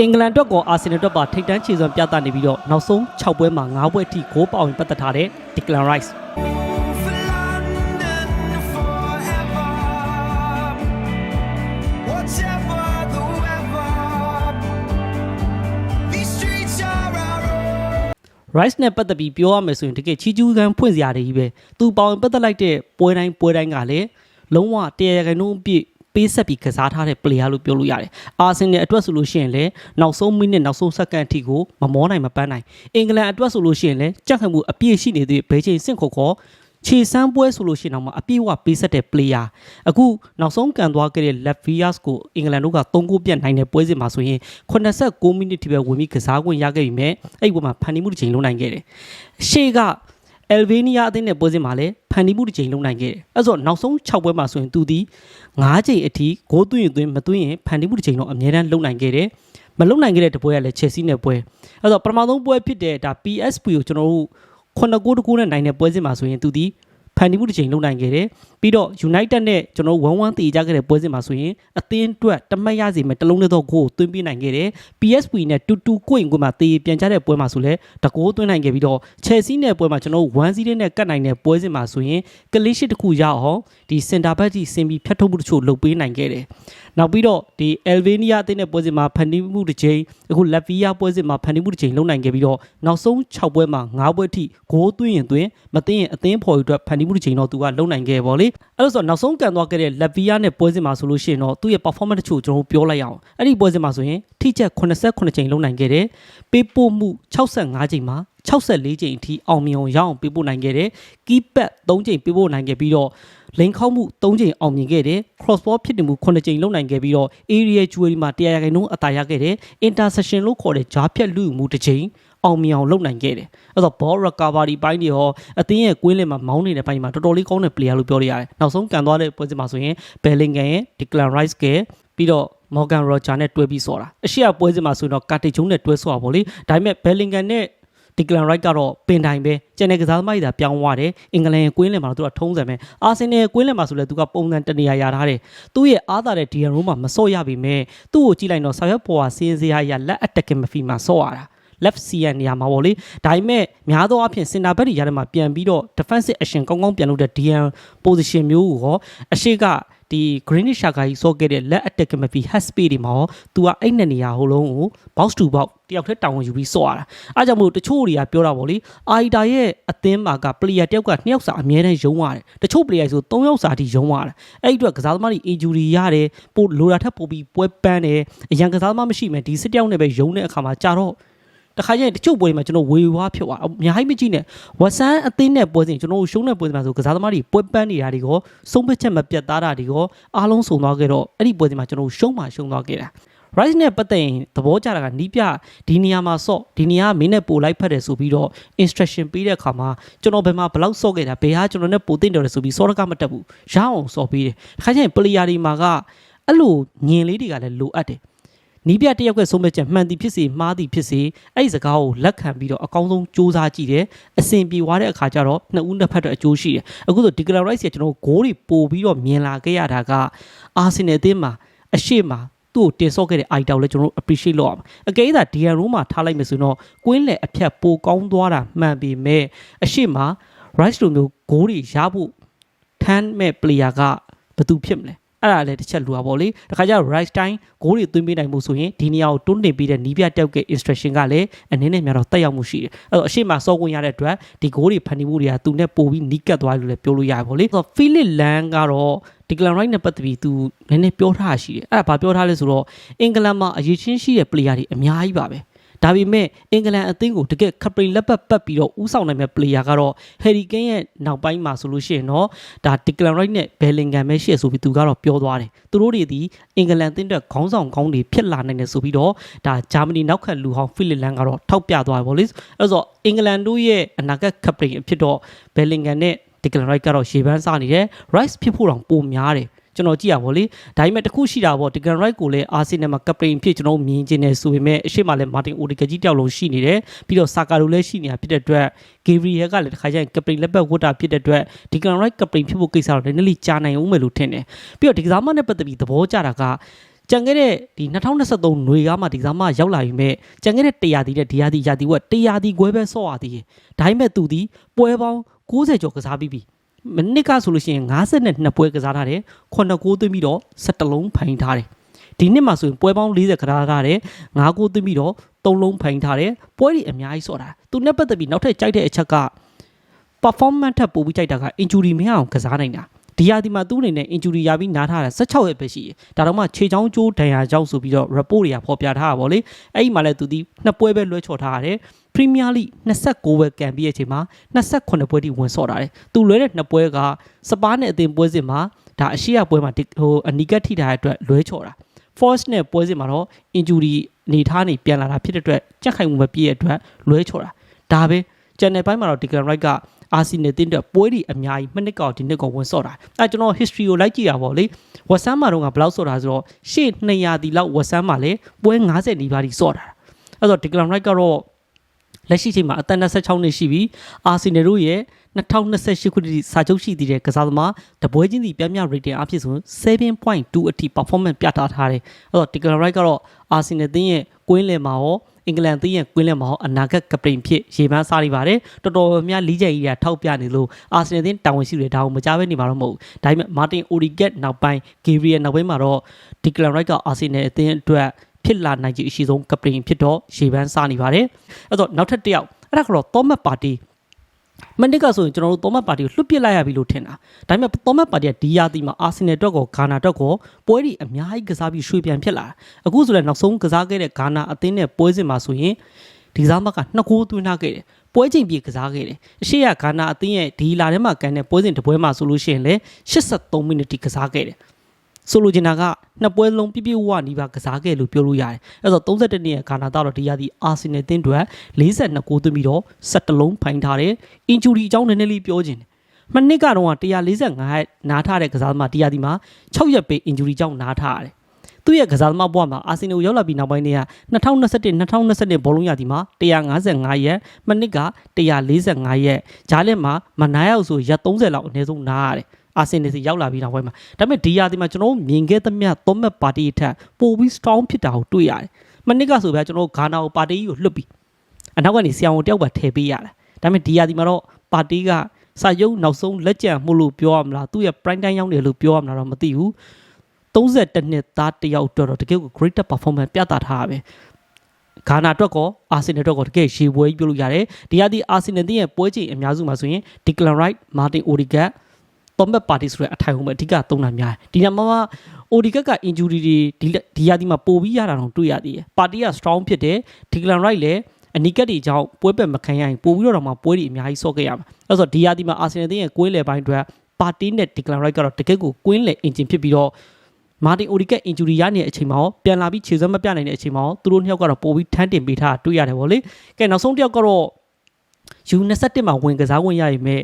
အင်္ဂလန်အတွက်ကောအာဆင်နယ်အတွက်ပါထိပ်တန်းခြေစွမ်းပြသနေပြီးတော့နောက်ဆုံး6ပွဲမှာ9ပွဲအထိဂိုးပေါင်ပတ်သက်ထားတဲ့ Declan Rice For London forever. Whatever the weather, these streets are our own. Rice နဲ့ပတ်သက်ပြီးပြောရမယ်ဆိုရင်တကယ်ချီးကျူးခန်းဖွင့်စရာတွေကြီးပဲသူပေါင်ပတ်သက်လိုက်တဲ့ပွဲတိုင်းပွဲတိုင်းကလည်းလုံးဝတရားခိုင်နှုန်းအပြည့် ပေးဆက်ပြီးကစားထားတဲ့ player လို့ပြောလို့ရတယ်။အာဆင်နယ်အတွက်ဆိုလို့ရှိရင်လည်းနောက်ဆုံးမိနစ်နောက်ဆုံးစက္ကန့်အထိကိုမမောနိုင်မပန်းနိုင်။အင်္ဂလန်အတွက်ဆိုလို့ရှိရင်လည်းကြက်ခံမှုအပြည့်ရှိနေသေးဘဲချင်းစင့်ခုတ်ခေါ်ခြေစမ်းပွဲဆိုလို့ရှိရင်တော့မှအပြည့်အဝပေးဆက်တဲ့ player အခုနောက်ဆုံးကန်သွားခဲ့တဲ့ Latvias ကိုအင်္ဂလန်တို့က3ဂိုးပြတ်နိုင်တဲ့ပွဲစဉ်မှာဆိုရင်86မိနစ်ထိပဲဝင်ပြီးကစားခွင့်ရခဲ့ပြီမဲ့အဲ့ဒီပွဲမှာဖန်တီးမှုတစ်ချိန်လုံးနိုင်ခဲ့တယ်။ရှေ့ကအယ်ဘေးနီးယားအသင်းနဲ့ပွဲစဉ်မှာလည်းဖ န်တီးမှုတစ်ချိန်လုံးနိုင်ခဲ့တယ်။အဲဆိုတော့နောက်ဆုံး6ပွဲမှာဆိုရင်သူဒီ9ချိန်အထိဂိုးသွင်းရင်သွင်းမသွင်းရင်ဖန်တီးမှုတစ်ချိန်တော့အများတန်းလုံနိုင်ခဲ့တယ်။မလုံနိုင်ခဲ့တဲ့တပွဲကလည်း Chelsea နဲ့ပွဲ။အဲဆိုတော့ပထမဆုံးပွဲဖြစ်တဲ့ဒါ PSV ကိုကျွန်တော်တို့9ဂိုးတကူနဲ့နိုင်တဲ့ပွဲစဉ်မှာဆိုရင်သူဒီ ဖန်တီးမှုတစ်ချိန်လုံနိုင်ခဲ့တယ်။ပြီးတော့ United နဲ့ကျွန်တော်တို့1-1တည်ကြခဲ့တဲ့ပွဲစဉ်မှာဆိုရင်အသင်းအတွက်တမတ်ရစီမဲ့တလုံးနဲ့တော့ဂိုးကိုသွင်းပြနိုင်ခဲ့တယ်။ PSV နဲ့2-2ကိုင်ကိုမှတည်ပြန်ကြတဲ့ပွဲမှာဆိုလဲတကိုးသွင်းနိုင်ခဲ့ပြီးတော့ Chelsea နဲ့ပွဲမှာကျွန်တော်တို့1-0နဲ့ကတ်နိုင်တဲ့ပွဲစဉ်မှာဆိုရင်ကလစ်ရှစ်တစ်ခုရအောင်ဒီစင်တာဘက်ကြီးစင်ပြီးဖြတ်ထုတ်မှုတချို့လုပ်ပေးနိုင်ခဲ့တယ်။နောက်ပြီးတော့ဒီ Elvania အသင်းနဲ့ပွဲစဉ်မှာဖန်တီးမှုတစ်ချိန်အခု Latvia ပွဲစဉ်မှာဖန်တီးမှုတစ်ချိန်လုပ်နိုင်ခဲ့ပြီးတော့နောက်ဆုံး6ပွဲမှာ9ပွဲအထိဂိုးသွင်းရင်သွင်းမသွင်းရင်အသင်းဖော်ယူအတွက်ဖန်တီးမှုတစ်ချိန်တော့သူကလုပ်နိုင်ခဲ့ပါလေ။အဲ့လိုဆိုတော့နောက်ဆုံးကန်သွားခဲ့တဲ့ Latvia နဲ့ပွဲစဉ်မှာဆိုလို့ရှိရင်တော့သူ့ရဲ့ performance တချို့ကျွန်တော်တို့ပြောလိုက်အောင်။အဲ့ဒီပွဲစဉ်မှာဆိုရင်ထိချက်89ချိန်လုပ်နိုင်ခဲ့တယ်။ပေးပို့မှု65ချိန်မှာ64ချိန်အထိအောင်မြင်အောင်ရအောင်ပေးပို့နိုင်ခဲ့တယ်။ကီးပက်3ချိန်ပေးပို့နိုင်ခဲ့ပြီးတော့လိန်ခေါက်မှု3ချိန်အောင်မြင်ခဲ့တယ်။ cross ball ဖြစ်တည်မှု9ချိန်လုပ်နိုင်ခဲ့ပြီးတော့ area jewelry မှာတရားရခိုင်နှုန်းအသာရခဲ့တယ်။ interception လို့ခေါ်တဲ့ဂျားဖြတ်လူမှုတစ်ချိန် အောင်မြင်အောင်လုပ်နိုင်ခဲ့တယ်။အဲ့တော့ ball recovery ပိုင်းတွေရောအသင်းရဲ့ကွင်းလင်မှာမောင်းနေတဲ့ပိုင်းမှာတော်တော်လေးကောင်းတဲ့ player လို့ပြောလို့ရတယ်။နောက်ဆုံးကန်သွားတဲ့ပွဲစဉ်မှာဆိုရင် Bellingham ရဲ့ Declan Rice ကပြီးတော့ Morgan Roger နဲ့တွဲပြီးဆော်တာအရှိရပွဲစဉ်မှာဆိုရင်တော့ Kate Jung နဲ့တွဲဆော်တာပေါ့လေဒါပေမဲ့ Bellingham နဲ့ Declan Rice ကတော့ပင်တိုင်ပဲကျန်တဲ့ကစားသမားတွေသာပြောင်းသွားတယ်အင်္ဂလန်ရဲ့ကွင်းလင်မှာတော့သူကထုံးစံပဲအာဆင်နယ်ရဲ့ကွင်းလင်မှာဆိုလဲသူကပုံစံတနေရာရထားတယ်သူ့ရဲ့အားသာတဲ့ Dian Room မှာမဆော့ရပြီမဲ့သူ့ကိုကြည့်လိုက်တော့ဆာရွက်ပေါ်ကစင်းစရာရလက်အတက်ကင်မဖီမှာဆော့ရတာ left C ရနေရာမှာပေါ့လေဒါပေမဲ့များသောအားဖြင့်စင်တာဘက်တွေရတဲ့မှာပြန်ပြီးတော့ defensive action ကောင်းကောင်းပြန်လုပ်တဲ့ DN position မျိုးကိုရောအရှိကဒီ Greenish Shaka ကြီးစောခဲ့တဲ့ let attack မပြီး hat space တွေမှာရော तू ကအဲ့နှစ်နေရာဟိုလုံးကို box to box တယောက်တည်းတောင်းဝင်ယူပြီးစော့ရတာအားကြောင့်မို့တချို့တွေကပြောတာပေါ့လေအာီတာရဲ့အသင်းမှာက player တယောက်ကနှစ်ယောက်စာအမြဲတမ်းယုံရတယ်တချို့ player ဆို၃ယောက်စာအထိယုံရတယ်အဲ့ဒီအတွက်ကစားသမားတွေ injury ရတယ်ပို့လိုတာထက်ပိုပြီးပွဲပန်းတယ်အရန်ကစားသမားမရှိမယ်ဒီစစ်တယောက်နဲ့ပဲယုံတဲ့အခါမှာကြာတော့ တခါကျရင်တချို့ပွဲတွေမှာကျွန်တော်ဝေဝါးဖြစ်သွားအများကြီးမကြည့်နဲ့ဝက်ဆန်အသင်းနဲ့ပွဲစဉ်ကျွန်တော်တို့ရှုံးတဲ့ပွဲစဉ်မှာဆိုကစားသမားတွေပွဲပန်းနေတာတွေကိုစုံပက်ချက်မပြတ်သားတာတွေကိုအားလုံးစုံသွားခဲ့တော့အဲ့ဒီပွဲစဉ်မှာကျွန်တော်တို့ရှုံးမှရှုံးသွားခဲ့တာ Rice နဲ့ပတ်သက်ရင်သဘောကျတာကနီးပြဒီနေရာမှာဆော့ဒီနေရာကမင်းနဲ့ပို့လိုက်ဖက်တယ်ဆိုပြီးတော့ instruction ပေးတဲ့အခါမှာကျွန်တော်ဘယ်မှာဘယ်လောက်ဆော့ခဲ့တာဘယ်ဟာကျွန်တော်နဲ့ပို့တင်တယ်ဆိုပြီးဆော့ရကမတက်ဘူးရအောင်ဆော့ပေးတယ်ခါကျရင် player တွေမှာကအဲ့လိုညင်လေးတွေကလည်းလိုအပ်တယ် နီးပြတစ်ယောက်ကဆုံးဖြတ်ချက်မှန်သည်ဖြစ်စေမှားသည်ဖြစ်စေအဲ့ဒီစကားကိုလက်ခံပြီးတော့အကောင်းဆုံးစူးစမ်းကြည့်တယ်အဆင်ပြေသွားတဲ့အခါကျတော့နှစ်ဦးနှစ်ဖက်တော့အကျိုးရှိတယ်အခုဆို Declan Rice ကကျွန်တော်ဂိုးတွေပို့ပြီးတော့မြင်လာခဲ့ရတာကအာဆင်နယ်အသင်းမှာအရှိမသူ့ကိုတင်ဆော့ခဲ့တဲ့ item ကိုလည်းကျွန်တော်တို့ appreciate လုပ်အောင်အကယ်၍သာ DN room မှာထားလိုက်မယ်ဆိုတော့ကွင်းလေအဖြတ်ပိုကောင်းသွားတာမှန်ပေမဲ့အရှိမ Rice လိုမျိုးဂိုးတွေရဖို့ထမ်းမဲ့ player ကဘယ်သူဖြစ်မလဲ အဲ့ဒါလည်းတစ်ချက်လူပါပေါ့လေတခါကျတော့ right time ဂိုးတွေသွင်းပေးနိုင်မှုဆိုရင်ဒီနေရာကိုတွန်းတင်ပေးတဲ့နီးပြတောက်က instruction ကလည်းအနည်းနဲ့များတော့တက်ရောက်မှုရှိတယ်အဲ့တော့အရှိမစောကွင်ရတဲ့အတွက်ဒီဂိုးတွေဖန်တီးမှုတွေကသူနဲ့ပို့ပြီးနီးကပ်သွားတယ်လို့လည်းပြောလို့ရတယ်ပေါ့လေဆိုတော့ Philip Lang ကတော့ Declan Rice နဲ့ပတ်သက်ပြီးသူနည်းနည်းပြောထားတာရှိတယ်အဲ့ဒါဘာပြောထားလဲဆိုတော့အင်္ဂလန်မှာအရေးချင်းရှိတဲ့ player တွေအများကြီးပါပဲ ဒါပေမဲ့အင်္ဂလန်အသင်းကိုတကယ်ခပရိန်လက်ပတ်ပတ်ပြီးတော့ဥဆောင်နိုင်မဲ့ player ကတော့ Harry Kane ရဲ့နောက်ပိုင်းမှာဆိုလို့ရှိရင်တော့ဒါ Declan Rice နဲ့ Bellingham ပဲရှိရဆိုပြီးသူကတော့ပြောသွားတယ်သူတို့တွေဒီအင်္ဂလန်အသင်းအတွက်ခေါင်းဆောင်ကောင်းတွေဖြစ်လာနိုင်တယ်ဆိုပြီးတော့ဒါဂျာမနီနောက်ခံလူဟောင်း Philip Lang ကတော့ထောက်ပြသွားတယ်ဗောလေအဲ့တော့အင်္ဂလန်တို့ရဲ့အနာဂတ်ခပရိန်အဖြစ်တော့ Bellingham နဲ့ Declan Rice ကတော့ရှေ့ပန်းစားနေတယ် Rice ဖြစ်ဖို့တောင်ပိုများတယ် ကျွန်တော်ကြည့်ရပါဗောလေဒါပေမဲ့တခုရှိတာဗောဒီကန်ရိုက်ကိုလည်းအာဆင်နယ်မှာကပတိန်ဖြစ်ကျွန်တော်မြင်ကျင်နေဆိုပေမဲ့အရှိမလည်းမာတင်အိုဒီဂကြီးတယောက်လုံးရှိနေတယ်ပြီးတော့ဆာကာလိုလည်းရှိနေတာဖြစ်တဲ့အတွက်ဂေဗရီယယ်ကလည်းတစ်ခါကျရင်ကပတိန်လက်ပတ်ဝတ်တာဖြစ်တဲ့အတွက်ဒီကန်ရိုက်ကပတိန်ဖြစ်ဖို့ကိစ္စတော့နည်းနည်းလေးကြာနိုင်ဦးမယ်လို့ထင်တယ်ပြီးတော့ဒီကစားမနဲ့ပတ်သက်ပြီးသဘောကျတာကကြံခဲ့တဲ့ဒီ2023ຫນွေကားမှာဒီကစားမရောက်လာပြီမဲ့ကြံခဲ့တဲ့100တီတဲ့ဒီယာတီယာတီက100တီခွဲပဲဆော့ရသေးတယ်ဒါပေမဲ့သူဒီပွဲပေါင်း60ကျော်ကစားပြီးပြီ မနစ်ကဆိုလို့ရှိရင်52ပွဲကစားထားတယ်9ဂိုးသွင်းပြီးတော့17လုံးဖိုင်ထားတယ်ဒီနှစ်မှာဆိုရင်ပွဲပေါင်း40ကစားထားတယ်9ဂိုးသွင်းပြီးတော့3လုံးဖိုင်ထားတယ်ပွဲတွေအများကြီးဆော့တာသူနဲ့ပတ်သက်ပြီးနောက်ထပ်ကြိုက်တဲ့အချက်က performance ထပ်ပို့ပြီးကြိုက်တာက injury မရအောင်ကစားနိုင်တာ ဒီရာဒီမှာသူ့အနေနဲ့ injury ရပြီးနားထားတာ16ရက်ပဲရှိတယ်ဒါတော့မှခြေချောင်းကျိုးဒဏ်ရာကြောင့်ဆိုပြီးတော့ report တွေကဖော်ပြထားတာဗောလေအဲ့ဒီမှာလည်းသူဒီနှစ်ပွဲပဲလွှဲချော်ထားရတယ် Premier League 29ပွဲကန်ပြီးတဲ့အချိန်မှာ28ပွဲထိဝင်ဆော့တာတယ်သူလွှဲတဲ့နှစ်ပွဲကစပါးနဲ့အသင်ပွဲစဉ်မှာဒါအရှိရပွဲမှာဒီဟိုအနီကတ်ထိထားတဲ့အတွက်လွှဲချော်တာ force နဲ့ပွဲစဉ်မှာတော့ injury အနေထားနေပြန်လာတာဖြစ်တဲ့အတွက်ကြက်ခိုင်မှုမပြည့်တဲ့အတွက်လွှဲချော်တာဒါပဲ channel ပိုင်းမှာတော့ Declan Rice က အာဆီနယ်တင်းတဲ့ပွဲတွေအများကြီးမနစ်ကောင်ဒီနှစ်ကောင်ဝင်ဆော့တာအဲကျွန်တော် history ကိုလိုက်ကြည့်ရပါဗောလေဝက်ဆမ်မှာတော့ကဘယ်လောက်ဆော့တာဆိုတော့ရှေ့200ဒီလောက်ဝက်ဆမ်မှာလေပွဲ90နီးပါးထိဆော့တာအဲ့တော့ Declan Rice ကတော့ လက်ရှိချိန်မှာအသက်26နှစ်ရှိပြီးအာဆီနယ်တို့ရဲ့2028ခုနှစ်စာချုပ်ရှိသေးတဲ့ကစားသမားတပွဲချင်းစီပြပြ rating အဖြစ်ဆို7.2အထိ performance ပြထားထားတယ်အဲ့တော့ Declan Rice ကတော့အာဆီနယ်တင်းရဲ့ကွင်းလယ်မှာရောအင်္ဂလန်သင်းရဲ့ကွင်းလယ်မှာအနာဂတ်ကပတိန်ဖြစ်ရေပန်းစားနေပါတယ်တော်တော်များလီးကျယ်ကြီးကထောက်ပြနေလို့အာဆင်နယ်သင်းတာဝန်ရှိတယ်ဒါကိုမကြားဘဲနေမှာတော့မဟုတ်ဘူးဒါပေမဲ့မာတင်အိုရီဂက်နောက်ပိုင်းဂေရီယယ်နောက်ပိုင်းမှာတော့ဒီကလန်ရိုက်ကအာဆင်နယ်အသင်းအတွက် ဖြစ်လာနိုင်ခြေအရှိဆုံးကပတိန်ဖြစ်တော့ရေပန်းစားနေပါတယ်အဲ့တော့နောက်ထပ်တစ်ယောက်အဲ့ဒါကတော့သောမတ်ပါတီမန်ဒစ်ကဆိုရင်ကျွန်တော်တို့သောမတ်ပါတီကိုလွတ်ပစ်လိုက်ရပြီလို့ထင်တာဒါပေမဲ့သောမတ်ပါတီကဒီယာတီမှာအာဆင်နယ်အတွက်ကောဂါနာအတွက်ကောပွဲတွေအများကြီးကစားပြီးရွှေပြန်ဖြစ်လာအခုဆိုလည်းနောက်ဆုံးကစားခဲ့တဲ့ဂါနာအသင်းနဲ့ပွဲစဉ်မှာဆိုရင်ဒီကစားမကနှစ်ကိုးသွင်းထားခဲ့တယ်ပွဲချိန်ပြေကစားခဲ့တယ်အရှိရဂါနာအသင်းရဲ့ဒီလာထဲမှာကန်တဲ့ပွဲစဉ်တစ်ပွဲမှာဆိုလို့ရှိရင်လည်း83မိနစ်တိကစားခဲ့တယ် ဆိုလိုချင်တာကနှစ်ပွဲလုံးပြပြဝဝနီးပါးကစားခဲ့လို့ပြောလို့ရတယ်။အဲဆို32နှစ်ရဲ့ဂါနာတော့ဒီရသည့်အာဆင်နယ်တင်းတွေ42ဂိုးသွင်းပြီးတော့17လုံးဖိုင်ထားတယ်။ injury အကြောင်းနည်းနည်းလေးပြောခြင်းတယ်။မနစ်ကတော့145နားထားတဲ့ကစားသမားဒီရသည့်မှာ6ရက်ပဲ injury ကြောင့်နားထားရတယ်။သူ့ရဲ့ကစားသမားဘဝမှာအာဆင်နယ်ရောက်လာပြီးနောက်ပိုင်းတည်းက2021 2022ဘောလုံးရသည်မှာ155ရက်မနစ်က145ရက်ဂျားလက်မှာမနားရောက်ဆိုရက်30လောက်အနည်းဆုံးနားရတယ် အာဆင်နယ်စီရောက်လာပြီးနောက်ပိုင်းမှာဒါပေမဲ့ဒီယာဒီမှာကျွန်တော်တို့မြင်ခဲ့သမျှသုံးမက်ပါတီအထက်ပိုပြီး strong ဖြစ်တာကိုတွေ့ရတယ်မနစ်ကဆိုဗျာကျွန်တော်တို့ဂါနာကိုပါတီကြီးကိုလွတ်ပြီးအနောက်ကနေဆီအောင်တယောက်ပါထည့်ပေးရတယ်ဒါပေမဲ့ဒီယာဒီမှာတော့ပါတီကစာရုပ်နောက်ဆုံးလက်ကျန်မှုလို့ပြောရမလားသူ့ရဲ့ prime time ရောက်တယ်လို့ပြောရမလားတော့မသိဘူး32နှစ်သားတယောက်အတွက်တော့တကယ်ကို greater performance ပြသထားတာပဲဂါနာအတွက်ကောအာဆင်နယ်အတွက်ကောတကယ်ရေပွဲကြီးပြုလို့ရတယ်ဒီဟာဒီအာဆင်နယ်တင်းရဲ့ပွဲချိန်အများစုမှာဆိုရင် Declan Rice, Martin Odegaard တော်မက်ပါတီဆိုတဲ့အထိုင်ဟိုမှာအဓိကသုံးတာများတယ်ဒီညမှာမှအိုဒီကက်က injury တွေဒီဒီရာဒီမှာပို့ပြီးရတာတော့တွေ့ရသေးတယ်ပါတီက strong ဖြစ်တယ်ဒီကလန် right လည်းအနီကက်တွေကြောင့်ပွဲပက်မခံရရင်ပို့ပြီးတော့မှပွဲတွေအများကြီးဆော့ခဲ့ရမှာအဲဆိုဒီရာဒီမှာအာဆင်နယ်တင်းရဲ့ကွင်းလယ်ပိုင်းအတွက်ပါတီနဲ့ဒီကလန် right ကတော့တကယ့်ကိုကွင်းလယ် engine ဖြစ်ပြီးတော့မာတင်အိုဒီကက် injury ရနေတဲ့အချိန်မှာပြန်လာပြီးခြေစွမ်းမပြနိုင်တဲ့အချိန်မှာသူတို့နှစ်ယောက်ကတော့ပို့ပြီးထမ်းတင်ပေးထားတာတွေ့ရတယ်ဗောလေကဲနောက်ဆုံးတစ်ယောက်ကတော့ U21 မှာဝင်ကစားဝင်ရရင်မဲ့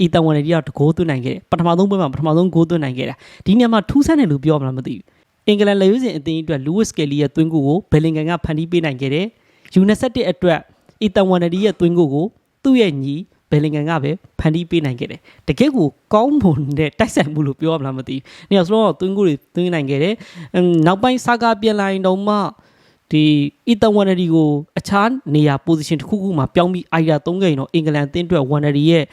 အီတန်ဝန်တွေတကိုးသွင်းနိုင်ခဲ့တယ်ပထမဆုံးပွဲမှာပထမဆုံးဂိုးသွင်းနိုင်ခဲ့တာဒီနေရာမှာထူးဆန်းတယ်လို့ပြောမလားမသိဘူးအင်္ဂလန်လက်ရွေးစင်အသင်းအတွက်လူးဝစ်ကယ်လီရဲ့သွင်းကိုကိုဘယ်လင်ဂန်ကဖန်တီးပေးနိုင်ခဲ့တယ်ယူနက်ဆက်တစ်အတွက်အီတန်ဝန်တွေရဲ့သွင်းကိုကိုသူ့ရဲ့ညီဘယ်လင်ဂန်ကပဲဖန်တီးပေးနိုင်ခဲ့တယ်တကယ်ကိုကောင်းမွန်တဲ့တိုက်ဆိုင်မှုလို့ပြောမလားမသိဘူးနေရာဆိုတော့သွင်းကိုတွေသွင်းနိုင်ခဲ့တယ်နောက်ပိုင်းစာကာပြန်လာရင်တော့မှဒီအီတန်ဝန်ဒီကိုအခြားနေရာ position တစ်ခုခုမှာပြောင်းပြီးအိုင်ယာသုံးခဲ့ရင်တော့အင်္ဂလန်အသင်းအတွက်ဝန်ဒီရဲ့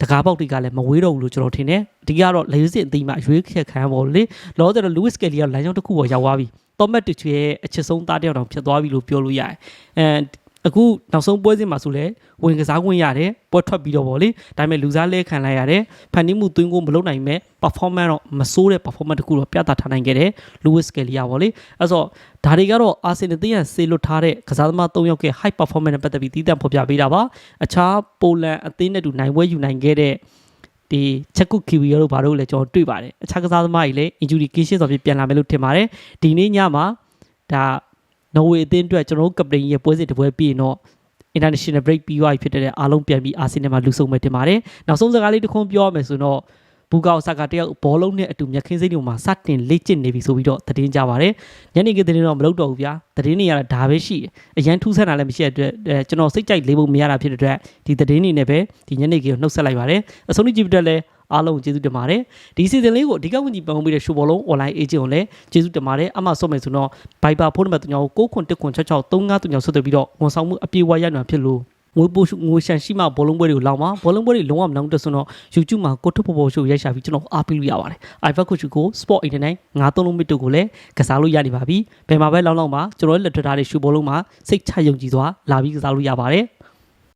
တကားပေါက်တွေကလည်းမဝေးတော့ဘူးလို့ကျွန်တော်ထင်တယ်အဓိကတော့လေစစ်အသီးမှာရွေးခက်ခံပေါ်လေလောဆယ်တော့ Lewis Kelly ကလမ်းကြောင်းတစ်ခုပေါ်ရောက်သွားပြီတော်မက်တချွေရဲ့အချစ်ဆုံးသားတယောက်တောင်ဖြစ်သွားပြီလို့ပြောလို့ရတယ်အဲ အခုနောက်ဆုံးပွဲစဉ်မှာဆိုလဲဝင်ကစားခွင့်ရတယ်ပွဲထွက်ပြီးတော့ဗောလေဒါပေမဲ့လူစားလဲခံလိုက်ရတယ်ဖန်တီးမှုသွင်းကိုမလုပ်နိုင်မဲ့ performance တော့မဆိုးတဲ့ performance တခုတော့ပြသထားနိုင်ခဲ့တယ် Lewis Kelly ဗောလေအဲ့ဆိုဒါတွေကတော့ Arsenal တင်းရဆေလွတ်ထားတဲ့ကစားသမား၃ယောက်ရဲ့ high performance နဲ့ပတ်သက်ပြီးတည်တံ့ဖော်ပြပေးတာပါအခြားပိုလန်အသင်းနဲ့တူနိုင်ပွဲယူနိုင်ခဲ့တဲ့ဒီချက်ကုကီဝီရောတို့ဘာလို့လဲကျွန်တော်တွေ့ပါတယ်အခြားကစားသမားတွေလည်း injury case ဆိုပြီးပြန်လာမယ်လို့ထင်ပါတယ်ဒီနေ့ညမှာဒါ နော်ဝေအသင်းအတွက်ကျွန်တော်တို့ကပတိန်ရဲ့ပွဲစဉ်တစ်ပွဲပြီးရင်တော့ international break ပြီးသွားပြီဖြစ်တဲ့အားလုံးပြန်ပြီးအာဆင်နယ်မှာလူဆုံးမယ်တင်ပါတယ်နောက်ဆုံးစကားလေးတစ်ခုပြောရမယ်ဆိုတော့ဘူကောက်ဆာကာတယောက်ဘောလုံးနဲ့အတူမြက်ခင်းစိမ့်တွေမှာစတင်လေ့ကျင့်နေပြီဆိုပြီးတော့သတင်းကြပါတယ်ညနေခင်းသတင်းတော့မလုပ်တော့ဘူးဗျာသတင်းတွေကတော့ဒါပဲရှိတယ်အရန်ထူးဆန်းတာလည်းမရှိတဲ့အတွက်အဲကျွန်တော်စိတ်ကြိုက်လေးဖို့မရတာဖြစ်တဲ့အတွက်ဒီသတင်းတွေနဲ့ပဲဒီညနေခင်းကိုနှုတ်ဆက်လိုက်ပါတယ်အဆုံးထိကြည့်ပြတဲ့လဲ အားလုံးကိုကျေးဇူးတင်ပါတယ်ဒီစီဇန်လေးကိုအဓိကဝင်ကြီးပန်ပေးတဲ့ရှူဘောလုံး online agent ကိုလည်းကျေးဇူးတင်ပါတယ်အမှဆော့မယ်ဆိုတော့ Viber ဖုန်းနံပါတ်3ကို69166353ဆွတ်ပြီးတော့ဝန်ဆောင်မှုအပြည့်အဝရနိုင်ဖြစ်လို့ငွေပို့ရှုငွေရှန်ရှိမှဘောလုံးပွဲတွေကိုလောင်းပါဘောလုံးပွဲတွေလုံးဝမလောင်းတက်ဆိုတော့ YouTube မှာကိုထုတ်ဖို့ဖို့ရှိုရိုက်ရှာပြီးကျွန်တော်အားပေးလို့ရပါတယ် iPad ကိုရှုကို Sport 89 9သုံးလုံးမီတူကိုလည်းကစားလို့ရနေပါပြီဘယ်မှာပဲလောင်းလောင်းပါကျွန်တော်လက်ထထားတဲ့ရှူဘောလုံးမှာစိတ်ချယုံကြည်စွာလာပြီးကစားလို့ရပါတယ်